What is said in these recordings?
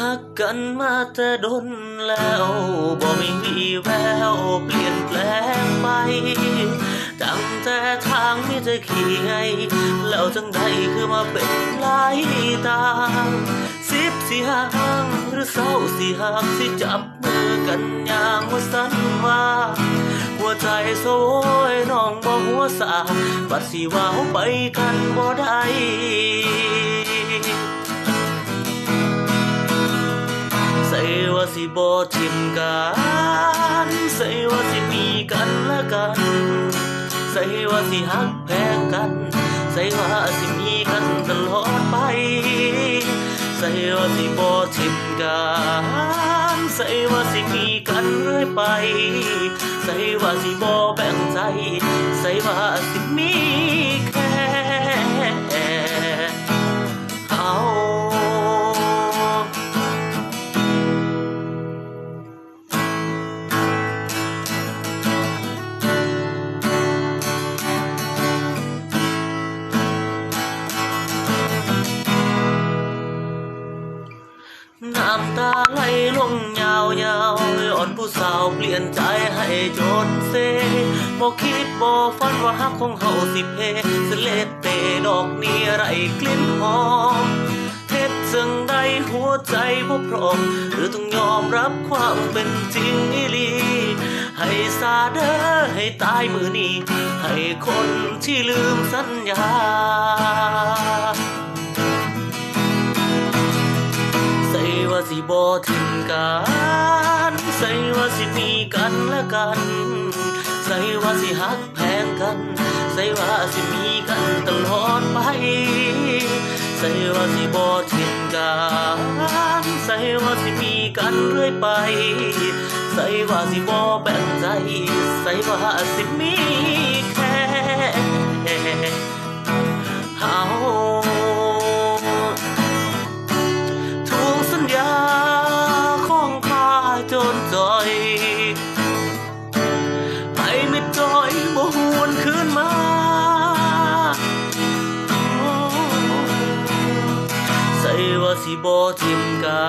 หักกันมาแต่ดนแล้วบ่มีวีแววเปลี่ยนแปลงไปตั้งแต่ทางมีแต่เขียยแล้วจังใดคือมาเป็นหลายตางสิบสิหักหรือเศร้าสิหักสิจับมือกันอย่างว่าสันว่าหัวใจโซยน้องบ่หัวสาบัดสิว้าไปกันบ่ได้ บ่ทิมกันใส่ว่าสิมีกันและกันใส่ว่าสิหักแพงกันใส่ว่าสิมีกันตลอดไปใส่ว่าสิบ่ทิมกันใส่ว่าสิมีกันเรื่อยไปใส่ว่าสิบ่แบ่งใจใส่ว่าสิ น้ำตาไหลลงยาวยาวอ่อนผู้สาวเปลี่ยนใจให้จนเซบ่คิดบ่ฝันว่าฮักของเฮาสิเพสเลดเตดอกนี้ไรกลิ่นหอมเฮ็ดซึ่งใดหัวใจบ่พร้อม หรือต้องยอมรับความเป็นจริงอีลีให้ซาเดอให้ตายมือนี้ ให้คนที่ลืมสัญญา บ่ทิ้งกันใส่ว่าสิมีกันและกัน ใส่ว่าสิหักแพงกัน ใส่ว่าสิมีกันตลอดไปใส่ว่าสิบ่ทิ้งกันใส่ว่าสิมีกันเรื่อยไป ใส่ว่าสิบ่แบ่งใจ ใส่ว่าสิมี ต่อยไปไม่จ่อยบ่หวนคืนมาใส่ว่าสิบ่ทิมกั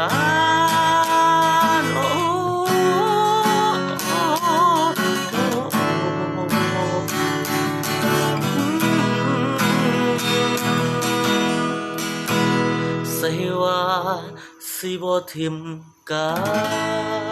นโอ้ใส่ว่าสิบ่ทิมกัน